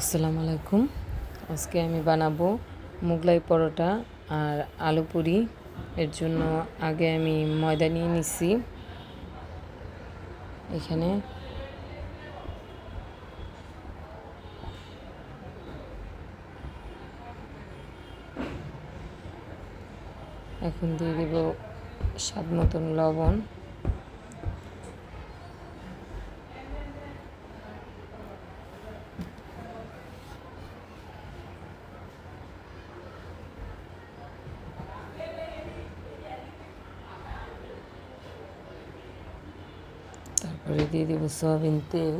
আসসালামু আলাইকুম। আজকে আমি বানাবো মুগলাই পরোটা আর আলু পুরি। এর জন্য আগে আমি ময়দা নিয়ে নিছি। এখানে এখন দিয়ে দিব স্বাদ মতন লবণ। তারপরে দিয়ে দিব সয়াবিন তেল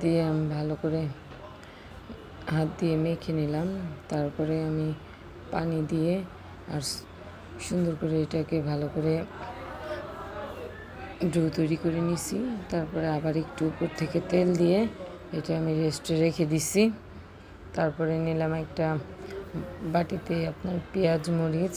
দিয়ে আমি ভালো করে হাত দিয়ে মেখে নিলাম। তারপরে আমি পানি দিয়ে আর সুন্দর করে এটাকে ভালো করে ডো তৈরি করে নিছি। তারপরে আবার একটু উপর থেকে তেল দিয়ে এটা আমি রেস্টে রেখে দিছি। তারপরে নিলাম একটা বাটিতে আপনার পেঁয়াজ, মরিচ।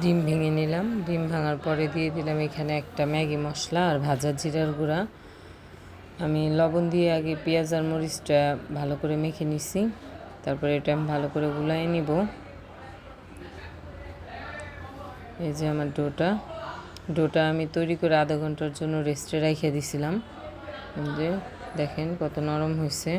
ডিম ভেঙে নিলাম। ডিম ভাঙার পরে দিয়ে দিলাম এখানে একটা ম্যাগি মশলা আর ভাজা জিরার গুঁড়া। আমি লবণ দিয়ে আগে পেঁয়াজ আর মরিচটা ভালো করে মেখে নিছি। তারপরে এটা আমি ভালো করে গুলাই নিব। এই যে আমার ডোটা। ডোটা আমি তৈরি করে আধা ঘণ্টার জন্য রেস্টে রেখে দিছিলাম। যে দেখেন কত নরম হয়েছে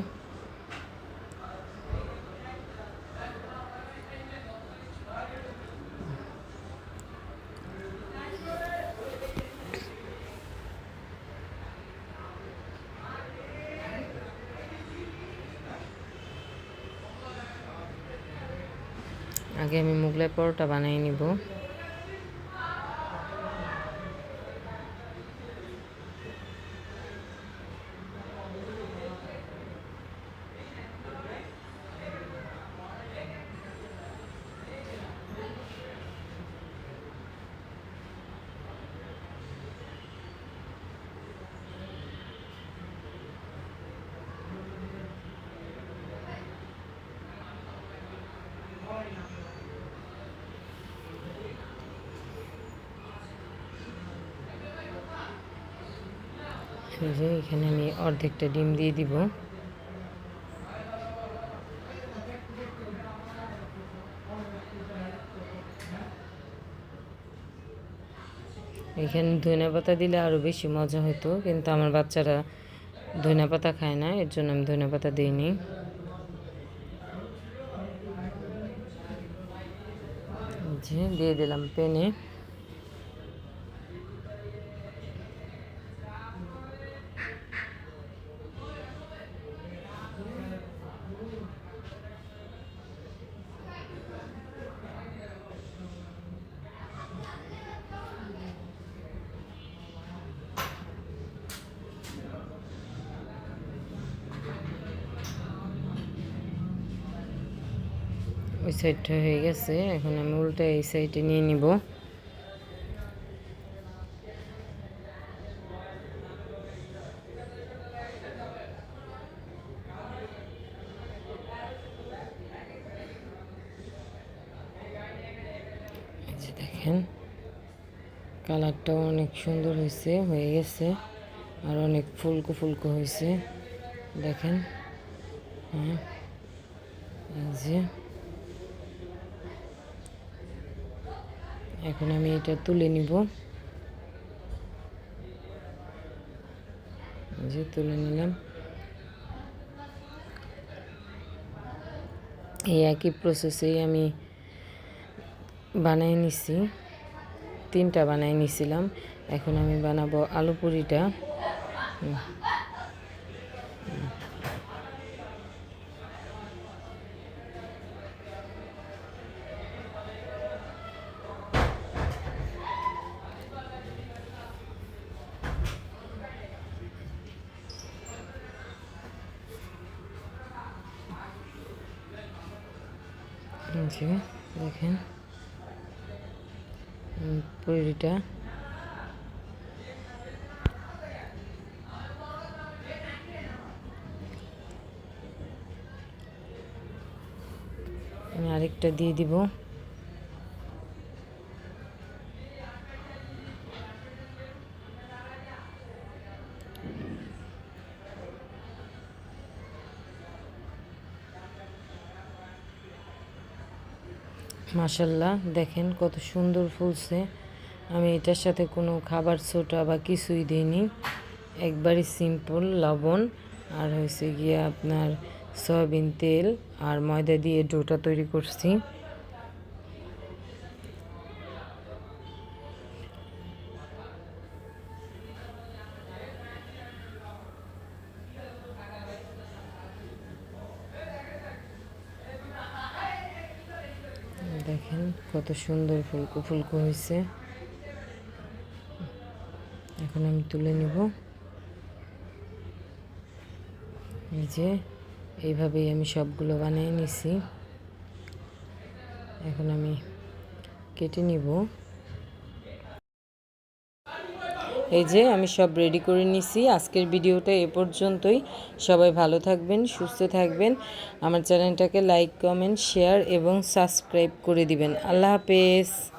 আগে আমি মুগলাই পরোটা বানিয়ে নিব। এই যে এখানে আমি অর্ধেকটা ডিম দিয়ে দিব। এখানে ধনে পাতা দিলে আরও বেশি মজা হতো, কিন্তু আমার বাচ্চারা ধনে পাতা খায় না, এর জন্য আমি ধনে পাতা দিইনি। দিয়ে দিলাম পেনে। ওই সাইডটা হয়ে গেছে, এখন আমি উল্টা এই সাইডে নিয়ে নিব। দেখেন, কালারটাও অনেক সুন্দর হয়েছে, হয়ে গেছে, আর অনেক ফুলকো ফুলকো হয়েছে। দেখেন হ্যাঁ যে। এখন আমি এটা তুলে নিব। যে তুলে নিলাম। এই একই প্রসেসেই আমি বানিয়ে নিছি। তিনটা বানিয়ে নিছিলাম। এখন আমি বানাবো আলু পুরিটা যে দেখেন। পরিটা আমি আরেকটা দিয়ে দিব। মাসাল্লাহ দেখেন কত সুন্দর ফুলছে। আমি এটার সাথে কোনো খাবার সোটা বা কিছুই দিইনি। একবারই সিম্পল লবণ, আর হয়েছে গিয়ে আপনার সয়াবিন তেল, আর ময়দা দিয়ে ডোটা তৈরি করছি। দেখেন কত সুন্দর ফুলকো ফুলকো হয়েছে এখন আমি তুলে নিব। এই যে, এইভাবেই আমি সবগুলো বানিয়ে নিছি। এখন আমি কেটে নিব। এই যে আমি সব রেডি করে নিছি। আজকের ভিডিওটা এ পর্যন্তই। সবাই ভালো থাকবেন, সুস্থ থাকবেন। আমার চ্যানেলটাকে লাইক কমেন্ট শেয়ার এবং সাবস্ক্রাইব করে দিবেন। আল্লাহ হাফেজ।